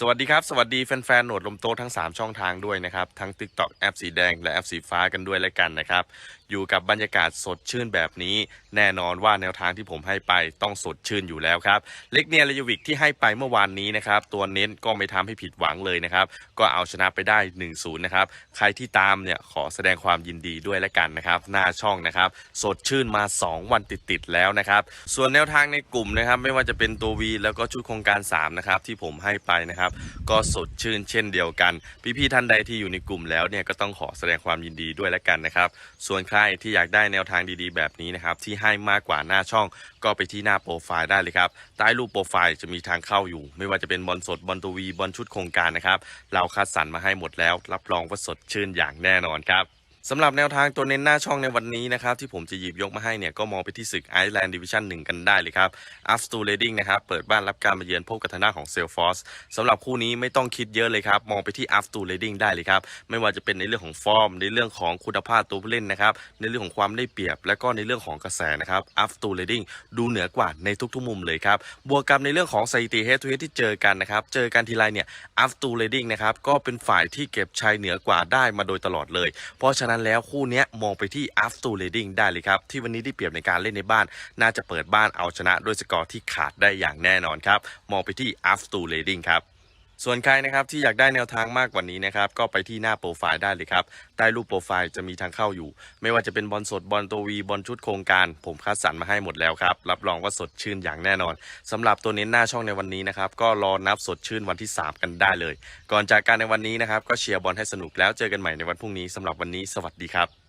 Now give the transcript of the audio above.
สวัสดีครับ สวัสดีแฟนๆ โหนดลมโตะทั้ง 3 ช่องทางด้วยนะครับ ทั้ง TikTok แอปสีแดงและแอปสีฟ้ากันด้วยแล้วกันนะครับ อยู่กับบรรยากาศสดชื่นแบบนี้ แน่นอนว่าแนวทางที่ผมให้ไปต้องสดชื่นอยู่แล้วครับ เล็กเนียรยวิกที่ให้ไปเมื่อวานนี้นะครับ ตัวเน้นก็ไม่ทำให้ผิดหวังเลยนะครับ ก็เอาชนะไปได้ 1-0 นะครับ ใครที่ตามเนี่ยขอแสดงความยินดีด้วยแล้วกันนะครับ หน้าช่องนะครับ สดชื่นมา 2 วันติดๆแล้วนะครับ ส่วนแนวทางในกลุ่มนะครับ ไม่ว่าจะเป็นตัว V แล้วก็ชุดโครงการ3นะครับที่ผมให้ไปนะครับก็สดชื่นเช่นเดียวกัน พี่ๆท่านใดที่อยู่ในกลุ่มแล้วเนี่ยก็ต้องขอแสดงความยินดีด้วยแล้วกันนะครับ ส่วนใครที่อยากได้แนวทางดีๆ แบบนี้นะครับที่ให้มากกว่าหน้าช่องก็ไปที่หน้าโปรไฟล์ได้เลยครับใต้รูปโปรไฟล์จะมีทางเข้าอยู่ ไม่ว่าจะเป็นบอลสดบอลตัววีบอลชุดโครงการนะครับเราคัดสรรมาให้หมดแล้ว รับรองว่าสดชื่นอย่างแน่นอนครับ สำหรับแนวทางตัวเน้นหน้าช่องในวันนี้นะครับที่ผมจะหยิบยกมาให้เนี่ยก็มองไปที่ศึก Iceland Division 1กันได้เลยครับ a f t o r Reading นะครับเปิดบ้านรับการมาเยือนพบกับทางด้านของ Salesforce สำหรับคู่นี้ไม่ต้องคิดเยอะเลยครับ มองไปที่ a f t o r Reading ได้เลยครับ ไม่ว่าจะเป็นในเรื่องของฟอร์ม ในเรื่องของคุณภาพตัวผู้เล่นนะครับในเรื่องของความได้เปรียบ และก็ในเรื่องของกระแสนะครับ a f t o r Reading ดูเหนือกว่าในทุกๆมุมเลยครับบวกกับในเรื่องของสถิติ head to head ที่เจอกันนะครับเจอกันทีไรเนี่ย a f t o r Reading นะครับก็เป็นฝ่ายที่เก็บชัยเหนือกว่าได้มาโดยตลอดเลย เพราะฉะนั้นแล้วคู่นี้มองไปที่ a f t e r Reading ได้เลยครับ ที่วันนี้ได้เปรียบในการเล่นในบ้าน น่าจะเปิดบ้านเอาชนะด้วยสกอร์ที่ขาดได้อย่างแน่นอนครับ มองไปที่ a f t e r Reading ครับ ส่วนใครนะครับที่อยากได้แนวทางมากกว่านี้นะครับก็ไปที่หน้าโปรไฟล์ได้เลยครับใต้รูปโปรไฟล์จะมีทางเข้าอยู่ ไม่ว่าจะเป็นบอลสดบอลตัววีบอลชุดโครงการ ผมคัดสรรมาให้หมดแล้วครับรับรองว่าสดชื่นอย่างแน่นอนสำหรับตัวเน้นหน้าช่องในวันนี้นะครับก็รอนับสดชื่นวันที่ 3 กันได้เลย ก่อนจากการในวันนี้นะครับก็เชียร์บอลให้สนุกแล้วเจอกันใหม่ในวันพรุ่งนี้สำหรับวันนี้สวัสดีครับ